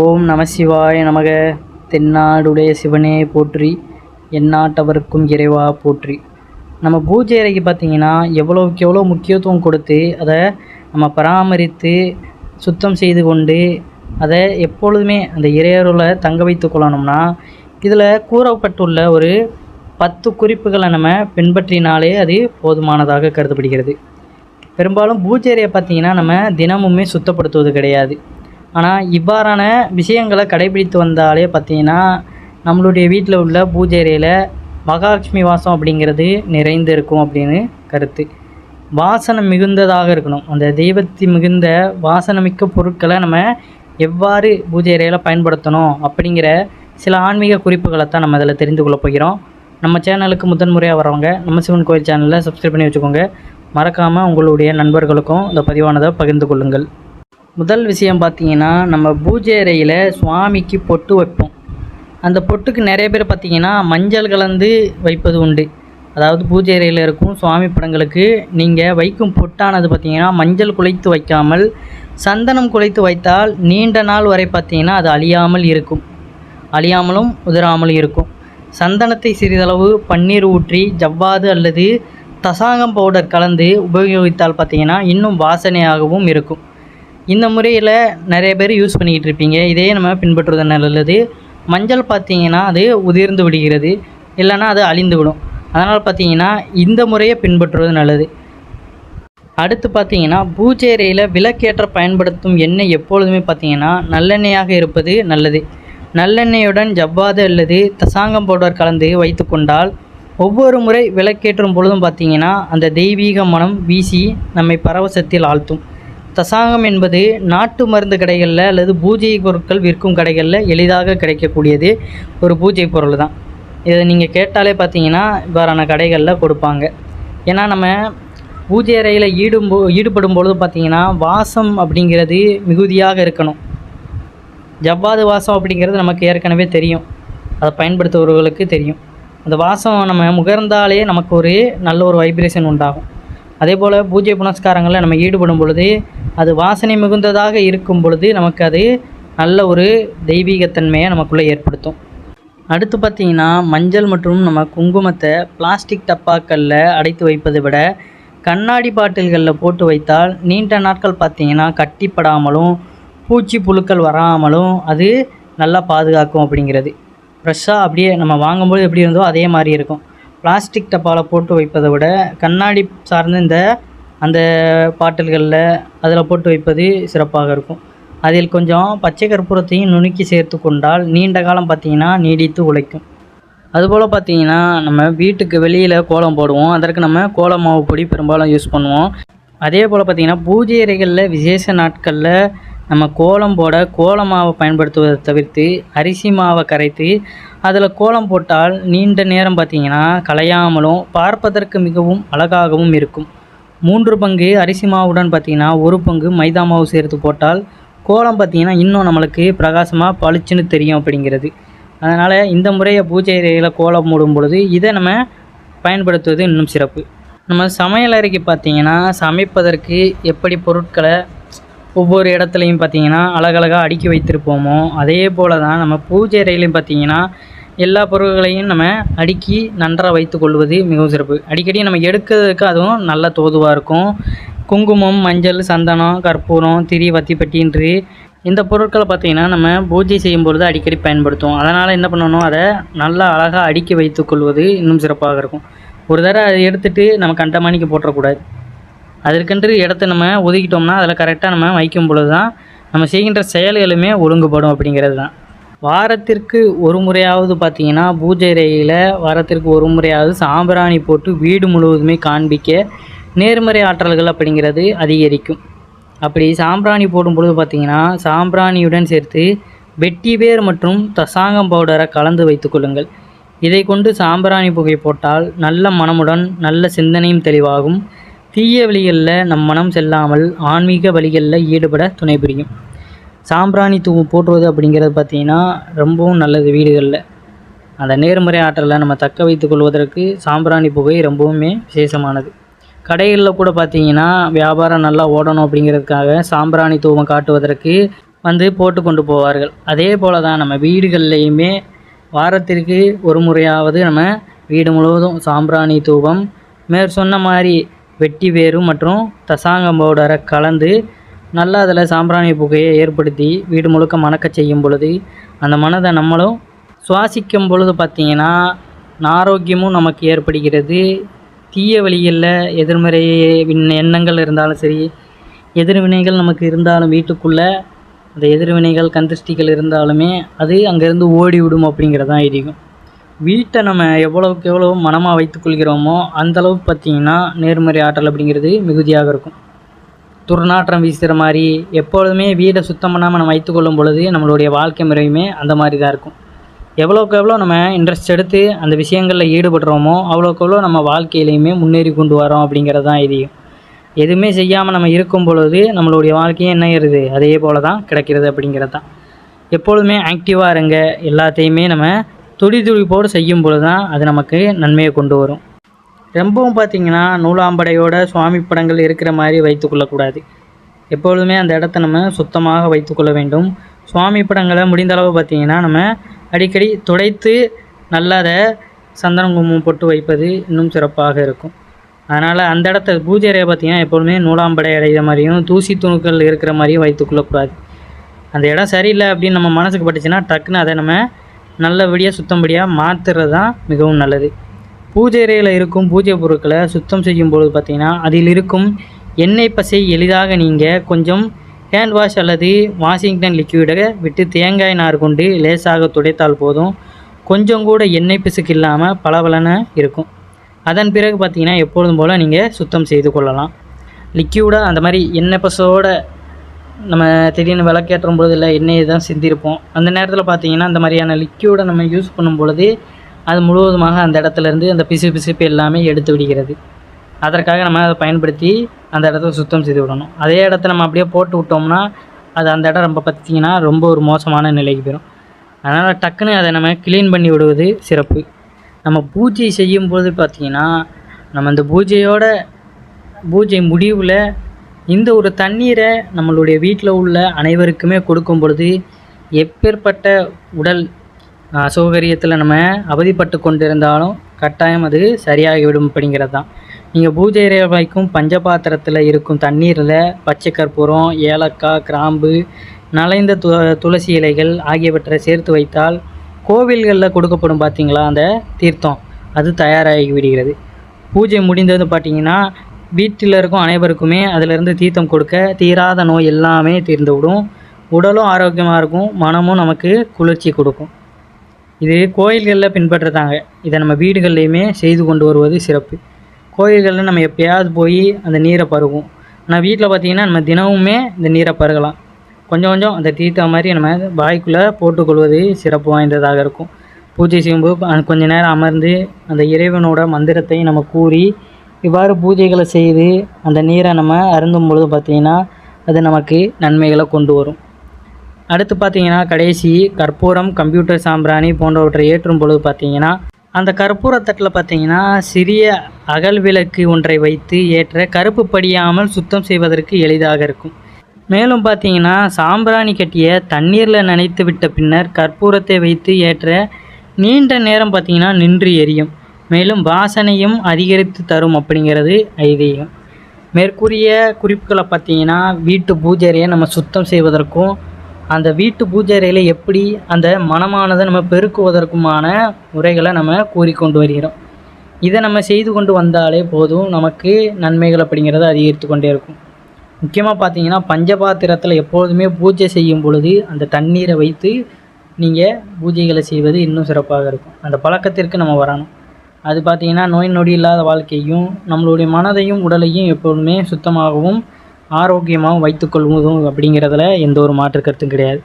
ஓம் நம சிவாய நமக. தென்னாடுடைய சிவனே போற்றி எந்நாட்டவருக்கும் இறைவா போற்றி. நம்ம பூஜை அறைக்கு பார்த்தீங்கன்னா எவ்வளோக்கு எவ்வளோ முக்கியத்துவம் கொடுத்து அதை நம்ம பராமரித்து சுத்தம் செய்து கொண்டு அதை எப்பொழுதுமே அந்த இறையருளை தங்க வைத்து கொள்ளணும்னா இதில் கூறப்பட்டுள்ள ஒரு பத்து குறிப்புகளை நம்ம பின்பற்றினாலே அது போதுமானதாக கருதப்படுகிறது. பெரும்பாலும் பூஜை அறையை பார்த்திங்கன்னா நம்ம தினமுமே சுத்தப்படுத்துவது கிடையாது. ஆனால் இவ்வாறான விஷயங்களை கடைபிடித்து வந்தாலே பார்த்தீங்கன்னா நம்மளுடைய வீட்டில் உள்ள பூஜை அறையில் மகாலட்சுமி வாசம் அப்படிங்கிறது நிறைந்து இருக்கும் அப்படின்னு கருத்து. வாசனை மிகுந்ததாக இருக்கணும். அந்த தெய்வத்தை மிகுந்த வாசனமிக்க பொருட்களை நம்ம எவ்வாறு பூஜை அறையில் பயன்படுத்தணும் அப்படிங்கிற சில ஆன்மீக குறிப்புகளை தான் நம்ம அதில் தெரிந்து கொள்ள போகிறோம். நம்ம சேனலுக்கு முதன் முறையாக வரவங்க நம்ம சிவன் கோயில் சேனலில் சப்ஸ்கிரைப் பண்ணி வச்சுக்கோங்க. மறக்காமல் உங்களுடைய நண்பர்களுக்கும் இந்த பதிவானதை பகிர்ந்து கொள்ளுங்கள். முதல் விஷயம் பார்த்தீங்கன்னா நம்ம பூஜை அறையில் சுவாமிக்கு பொட்டு வைப்போம். அந்த பொட்டுக்கு நிறைய பேர் பார்த்திங்கன்னா மஞ்சள் கலந்து வைப்பது உண்டு. அதாவது பூஜை அறையில் இருக்கும் சுவாமி படங்களுக்கு நீங்கள் வைக்கும் பொட்டானது பார்த்திங்கன்னா மஞ்சள் குலைத்து வைக்காமல் சந்தனம் குலைத்து வைத்தால் நீண்ட நாள் வரை பார்த்தீங்கன்னா அது அழியாமல் இருக்கும். அழியாமலும் உதிராமலும் இருக்கும். சந்தனத்தை சிறிதளவு பன்னீர் ஊற்றி ஜவ்வாது அல்லது தசாங்கம் பவுடர் கலந்து உபயோகித்தால் பார்த்தீங்கன்னா இன்னும் வாசனையாகவும் இருக்கும். இந்த முறையில் நிறைய பேர் யூஸ் பண்ணிக்கிட்டு இருப்பீங்க. இதையே நம்ம பின்பற்றுவது நல்லது. மஞ்சள் பார்த்தீங்கன்னா அது உதிர்ந்து விடுகிறது. இல்லைன்னா அது அழிந்து விடும். அதனால் பார்த்தீங்கன்னா இந்த முறையை பின்பற்றுவது நல்லது. அடுத்து பார்த்தீங்கன்னா பூஜை அறையில் விளக்கேற்ற பயன்படுத்தும் எண்ணெய் எப்பொழுதுமே பார்த்தீங்கன்னா நல்லெண்ணெயாக இருப்பது நல்லது. நல்லெண்ணெயுடன் ஜவ்வாது அல்லது தசாங்கம் பவுடர் கலந்து வைத்து கொண்டால் ஒவ்வொரு முறை விளக்கேற்றும் பொழுதும் பார்த்தீங்கன்னா அந்த தெய்வீக மனம் வீசி நம்மை பரவசத்தில் ஆழ்த்தும். தசாங்கம் என்பது நாட்டு மருந்து கடைகளில் அல்லது பூஜை பொருட்கள் விற்கும் கடைகளில் எளிதாக கிடைக்கக்கூடியது ஒரு பூஜை பொருள் தான். இதை நீங்கள் கேட்டாலே பார்த்தீங்கன்னா இவ்வாறான கடைகளில் கொடுப்பாங்க. ஏன்னா நம்ம பூஜை அறையில் ஈடும்போ ஈடுபடும் பொழுது பார்த்தீங்கன்னா வாசம் அப்படிங்கிறது மிகுதியாக இருக்கணும். ஜவ்வாது வாசம் அப்படிங்கிறது நமக்கு ஏற்கனவே தெரியும். அதை பயன்படுத்துபவர்களுக்கு தெரியும். அந்த வாசம் நம்ம முகர்ந்தாலே நமக்கு ஒரு நல்ல ஒரு வைப்ரேஷன் உண்டாகும். அதே போல் பூஜை புனஸ்காரங்களில் நம்ம ஈடுபடும் பொழுது அது வாசனை மிகுந்ததாக இருக்கும் பொழுது நமக்கு அது நல்ல ஒரு தெய்வீகத்தன்மையை நமக்குள்ளே ஏற்படுத்தும். அடுத்து பார்த்தீங்கன்னா மஞ்சள் மற்றும் நம்ம குங்குமத்தை பிளாஸ்டிக் டப்பாக்களில் அடைத்து வைப்பதை விட கண்ணாடி பாட்டில்களில் போட்டு வைத்தால் நீண்ட நாட்கள் பார்த்தீங்கன்னா கட்டிப்படாமலும் பூச்சி புழுக்கள் வராமலும் அது நல்லா பாதுகாக்கும் அப்படிங்கிறது. ஃப்ரெஷ்ஷாக அப்படியே நம்ம வாங்கும்போது எப்படி இருந்தோ அதே மாதிரி இருக்கும். பிளாஸ்டிக் டப்பாவில் போட்டு வைப்பதை விட கண்ணாடி சார்ந்த இந்த அந்த பாட்டில்களில் அதில் போட்டு வைப்பது சிறப்பாக இருக்கும். அதில் கொஞ்சம் பச்சை கற்பூரத்தையும் நுணுக்கி சேர்த்து கொண்டால் நீண்ட காலம் பார்த்தீங்கன்னா நீடித்து உழைக்கும். அதுபோல் பார்த்திங்கன்னா நம்ம வீட்டுக்கு வெளியில் கோலம் போடுவோம். அதற்கு நம்ம கோல மாவு பொடி பெரும்பாலும் யூஸ் பண்ணுவோம். அதே போல் பார்த்திங்கன்னா பூஜை அறைகளில் விசேஷ நாட்களில் நம்ம கோலம் போட கோல மாவை பயன்படுத்துவதை தவிர்த்து அரிசி மாவை கரைத்து அதில் கோலம் போட்டால் நீண்ட நேரம் பார்த்தீங்கன்னா கலையாமலும் பார்ப்பதற்கு மிகவும் அழகாகவும் இருக்கும். மூன்று பங்கு அரிசி மாவுடன் பார்த்தீங்கன்னா ஒரு பங்கு மைதா மாவு சேர்த்து போட்டால் கோலம் பார்த்தீங்கன்னா இன்னும் நம்மளுக்கு பிரகாசமாக பளிச்சுன்னு தெரியும் அப்படிங்கிறது. அதனால் இந்த முறையை பூஜை அறையில் கோலம் மூடும் பொழுது இதை நம்ம பயன்படுத்துவது இன்னும் சிறப்பு. நம்ம சமையல் அறைக்கு பார்த்தீங்கன்னா சமைப்பதற்கு எப்படி பொருட்களை ஒவ்வொரு இடத்துலையும் பார்த்தீங்கன்னா அழகழகாக அடுக்கி வைத்திருப்போமோ அதே போல் தான் நம்ம பூஜை அறையிலையும் பார்த்தீங்கன்னா எல்லா பொருட்களையும் நம்ம அடுக்கி நன்றாக வைத்து கொள்வது மிகவும் சிறப்பு. அடிக்கடி நம்ம எடுக்கிறதுக்கு அதுவும் நல்ல தோதுவாக இருக்கும். குங்குமம் மஞ்சள் சந்தனம் கற்பூரம் திரி வத்திப்பட்டின்று இந்த பொருட்களை பார்த்தீங்கன்னா நம்ம பூஜை செய்யும் பொழுது அடிக்கடி பயன்படுத்துவோம். அதனால் என்ன பண்ணணும்? அதை நல்லா அழகாக அடுக்கி வைத்து கொள்வது இன்னும் சிறப்பாக இருக்கும். ஒரு தடவை அதை எடுத்துகிட்டு நம்ம கண்டமானிக்கு போட்டுறக்கூடாது. அதற்கென்று இடத்த நம்ம ஒதுக்கிட்டோம்னா அதில் கரெக்டாக நம்ம வைக்கும் பொழுது தான் நம்ம செய்கின்ற செயல்களுமே ஒழுங்குபடும் அப்படிங்கிறது தான் வாரத்திற்கு ஒரு முறையாவது பார்த்தீங்கன்னா பூஜை அறையில் வாரத்திற்கு ஒரு முறையாவது சாம்பிராணி போட்டு வீடு முழுவதுமே காண்பிக்க நேர்மறை ஆற்றல்கள் அப்படிங்கிறது அதிகரிக்கும். அப்படி சாம்பிராணி போடும் பொழுது பார்த்தீங்கன்னா சாம்பிராணியுடன் சேர்த்து வெட்டிவேர் மற்றும் தசாங்கம் பவுடரை கலந்து வைத்துக்கொள்ளுங்கள் இதை கொண்டு சாம்பிராணி புகை போட்டால் நல்ல மனமுடன் நல்ல சிந்தனையும் தெளிவாகும். தீய வழிகளில் நம் மனம் செல்லாமல் ஆன்மீக வழிகளில் ஈடுபட துணை புரியும். சாம்பிராணி தூ போட்டுவது அப்படிங்கிறது பார்த்திங்கன்னா ரொம்பவும் நல்லது வீடுகளில். அந்த நேர்மறை ஆற்றலை நம்ம தக்க வைத்து கொள்வதற்கு சாம்பிராணி புகை ரொம்பவுமே விசேஷமானது. கடைகளில் கூட பார்த்தீங்கன்னா வியாபாரம் நல்லா ஓடணும் அப்படிங்கிறதுக்காக சாம்பிராணி தூவம் காட்டுவதற்கு வந்து போட்டு கொண்டு போவார்கள். அதே போல் தான் நம்ம வீடுகள்லையுமே வாரத்திற்கு ஒரு முறையாவது நம்ம வீடு முழுவதும் சாம்பிராணி தூவம். மேற் சொன்ன மாதிரி வெட்டி வேறு மற்றும் தசாங்கம் பவுடரை கலந்து நல்லா அதில் சாம்பிராணி புகையை ஏற்படுத்தி வீடு முழுக்க மணக்க செய்யும் பொழுது அந்த மனதை நம்மளும் சுவாசிக்கும் பொழுது பார்த்திங்கன்னா ஆரோக்கியமும் நமக்கு ஏற்படுகிறது. தீய வழிகளில் எதிர்மறை எண்ணங்கள் இருந்தாலும் சரி எதிர்வினைகள் நமக்கு இருந்தாலும் வீட்டுக்குள்ளே அந்த எதிர்வினைகள் கந்திருஷ்டிகள் இருந்தாலுமே அது அங்கேருந்து ஓடிவிடும் அப்படிங்கிறதான் இருக்கும் வீட்டை நம்ம எவ்வளோக்கு எவ்வளோ மனமாக வைத்துக்கொள்கிறோமோ அந்த அளவுக்கு பார்த்திங்கன்னா நேர்மறை ஆற்றல் அப்படிங்கிறது மிகுதியாக இருக்கும். துர்நாற்றம் வீசுகிற மாதிரி எப்பொழுதுமே வீடை சுத்தம் பண்ணாமல் நம்ம வைத்துக்கொள்ளும் பொழுது நம்மளுடைய வாழ்க்கை முறையுமே அந்த மாதிரி தான் இருக்கும். எவ்வளோக்கு எவ்வளோ நம்ம இன்ட்ரெஸ்ட் எடுத்து அந்த விஷயங்களில் ஈடுபடுறோமோ அவ்வளோக்கு எவ்வளோ நம்ம வாழ்க்கையிலையுமே முன்னேறி கொண்டு வரோம் அப்படிங்கிறது தான் இதையும் எதுவுமே செய்யாமல் நம்ம இருக்கும் பொழுது நம்மளுடைய வாழ்க்கையும் என்ன ஏறுது அதே போல தான் கிடைக்கிறது அப்படிங்கிறது தான் எப்பொழுதுமே ஆக்டிவாக இருங்க. எல்லாத்தையுமே நம்ம துடி துடிப்போடு செய்யும் பொழுது தான் அது நமக்கு நன்மையை கொண்டு வரும். ரொம்பவும் பார்த்தீங்கன்னா நூலாம்படையோட சுவாமி படங்கள் இருக்கிற மாதிரி வைத்துக்கொள்ளக்கூடாது எப்பொழுதுமே அந்த இடத்த நம்ம சுத்தமாக வைத்துக்கொள்ள வேண்டும். சுவாமி படங்களை முடிந்த அளவு பார்த்தீங்கன்னா நம்ம அடிக்கடி துடைத்து நல்லா அதை சந்தனம் குங்குமம் போட்டு வைப்பது இன்னும் சிறப்பாக இருக்கும். அதனால் அந்த இடத்த பூஜை அறையை பார்த்தீங்கன்னா எப்பொழுதுமே நூலாம்படை அடைகிற மாதிரியும் தூசி துணுக்கள் இருக்கிற மாதிரியும் வைத்துக்கொள்ளக்கூடாது அந்த இடம் சரியில்லை அப்படின்னு நம்ம மனசுக்கு பட்டுச்சுன்னா டக்குன்னு அதை நம்ம நல்லபடியாக சுத்தம்படியாக மாற்றுறது தான் மிகவும் நல்லது. பூஜை அறையில் இருக்கும் பூஜை பொருட்களை சுத்தம் செய்யும் பொழுது பார்த்திங்கன்னா அதில் இருக்கும் எண்ணெய் பசை எளிதாக நீங்கள் கொஞ்சம் ஹேண்ட் வாஷ் அல்லது வாஷிங்டன் லிக்யூடை விட்டு தேங்காய் நார் கொண்டு லேசாக துடைத்தால் போதும். கொஞ்சம் கூட எண்ணெய் பிசுக்கு இல்லாமல் பளபளன்னு இருக்கும். அதன் பிறகு பார்த்திங்கன்னா எப்பொழுதும் போல் நீங்கள் சுத்தம் செய்து கொள்ளலாம். லிக்யூடாக அந்த மாதிரி எண்ணெய் பசோட நம்ம திடீர்னு விளக்கேற்றும் பொழுது இல்லை எண்ணெயை தான் சிந்திருப்போம். அந்த நேரத்தில் பார்த்தீங்கன்னா அந்த மாதிரியான லிக்யூடை நம்ம யூஸ் பண்ணும் பொழுது அது முழுவதுமாக அந்த இடத்துலேருந்து அந்த பிசு பிசுப்பு எல்லாமே எடுத்து விடுகிறது. அதற்காக நம்ம அதை பயன்படுத்தி அந்த இடத்த சுத்தம் செய்து விடணும். அதே இடத்த நம்ம அப்படியே போட்டு விட்டோம்னா அது அந்த இடம் ரொம்ப பார்த்திங்கன்னா ரொம்ப ஒரு மோசமான நிலைக்கு போயிடும் அதனால் டக்குன்னு அதை நம்ம க்ளீன் பண்ணி விடுவது சிறப்பு. நம்ம பூஜை செய்யும்போது பார்த்திங்கன்னா நம்ம அந்த பூஜையோட பூஜை முடிவில் இந்த ஒரு தண்ணீரை நம்மளுடைய வீட்டில் உள்ள அனைவருக்குமே கொடுக்கும் பொழுது எப்பேற்பட்ட உடல் அசௌகரியத்தில் நம்ம அவதிப்பட்டு கொண்டிருந்தாலும் கட்டாயம் அது சரியாகிவிடும் அப்படிங்கிறது தான். நீங்கள் பூஜை அறை வைக்கும் பஞ்சபாத்திரத்தில் இருக்கும் தண்ணீரில் பச்சை கற்பூரம் ஏலக்காய் கிராம்பு நலைந்த து துளசி இலைகள் ஆகியவற்றை சேர்த்து வைத்தால் கோவில்களில் கொடுக்கப்படும் பார்த்திங்களா அந்த தீர்த்தம்? அது தயாராகி விடுகிறது. பூஜை முடிந்தது பார்த்திங்கன்னா வீட்டில் இருக்கும் அனைவருக்குமே அதிலிருந்து தீர்த்தம் கொடுக்க தீராத நோய் எல்லாமே தீர்ந்து விடும் உடலும் ஆரோக்கியமாக இருக்கும். மனமும் நமக்கு குளிர்ச்சி கொடுக்கும். இது கோயில்களில் பின்பற்றுறாங்க. இதை நம்ம வீடுகள்லையுமே செய்து கொண்டு வருவது சிறப்பு. கோயில்களில் நம்ம எப்பயாவது போய் அந்த நீரை பருகும். ஆனால் வீட்டில் பார்த்திங்கன்னா நம்ம தினமுமே இந்த நீரை பருகலாம். கொஞ்சம் கொஞ்சம் அந்த தீர்த்தம் மாதிரி நம்ம வாய்க்குள்ளே போட்டுக்கொள்வது சிறப்பு வாய்ந்ததாக இருக்கும். பூஜை செய்யும்போது கொஞ்சம் கொஞ்ச நேரம் அமர்ந்து அந்த இறைவனோட மந்திரத்தை நம்ம கூறி இவ்வாறு பூஜைகளை செய்து அந்த நீரை நம்ம அருந்தும் பொழுது பார்த்திங்கன்னா அது நமக்கு நன்மைகளை கொண்டு வரும். அடுத்து பார்த்திங்கன்னா கடைசி கற்பூரம் கம்ப்யூட்டர் சாம்பிராணி போன்றவற்றை ஏற்றும் பொழுது பார்த்தீங்கன்னா அந்த கற்பூரத்தட்டில் பார்த்தீங்கன்னா சிறிய அகல் விளக்கு ஒன்றை வைத்து ஏற்ற கருப்பு படியாமல் சுத்தம் செய்வதற்கு எளிதாக இருக்கும். மேலும் பார்த்தீங்கன்னா சாம்பிராணி கட்டிய தண்ணீரில் நனைத்து விட்ட பின்னர் கற்பூரத்தை வைத்து ஏற்ற நீண்ட நேரம் பார்த்தீங்கன்னா நின்று எரியும். மேலும் வாசனையும் அதிகரித்து தரும் அப்படிங்கிறது ஐதீகம். மேற்கூறிய குறிப்புகளை பார்த்தீங்கன்னா வீட்டு பூஜை நம்ம சுத்தம் செய்வதற்கும் அந்த வீட்டு பூஜை அறையில் எப்படி அந்த மனமானதை நம்ம பெருக்குவதற்குமான முறைகளை நம்ம கூறிக்கொண்டு வருகிறோம். இதை நம்ம செய்து கொண்டு வந்தாலே போதும் நமக்கு நன்மைகள் அப்படிங்கிறது அதிகரித்து கொண்டே இருக்கும். முக்கியமாக பார்த்தீங்கன்னா பஞ்சபாத்திரத்தில் எப்பொழுதுமே பூஜை செய்யும் பொழுது அந்த தண்ணீரை வைத்து நீங்கள் பூஜைகளை செய்வது இன்னும் சிறப்பாக இருக்கும். அந்த பழக்கத்திற்கு நம்ம வரணும். அது பார்த்தீங்கன்னா நோய் நொடி இல்லாத வாழ்க்கையும் நம்மளுடைய மனதையும் உடலையும் எப்பொழுதுமே சுத்தமாகவும் ஆரோக்கியமாகவும் வைத்துக்கொள்வதும் அப்படிங்கிறதுல எந்த ஒரு மாற்று கருத்தும் கிடையாது.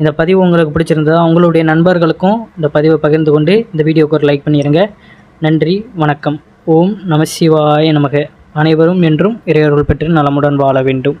இந்த பதிவு உங்களுக்கு பிடிச்சிருந்ததா உங்களுடைய நண்பர்களுக்கும் இந்த பதிவை பகிர்ந்து கொண்டு இந்த வீடியோக்கு ஒரு லைக் பண்ணிடுங்க நன்றி வணக்கம். ஓம் நம சிவாய நமக. அனைவரும் என்றும் இறையர்கள் பெற்று நலமுடன் வாழ வேண்டும்.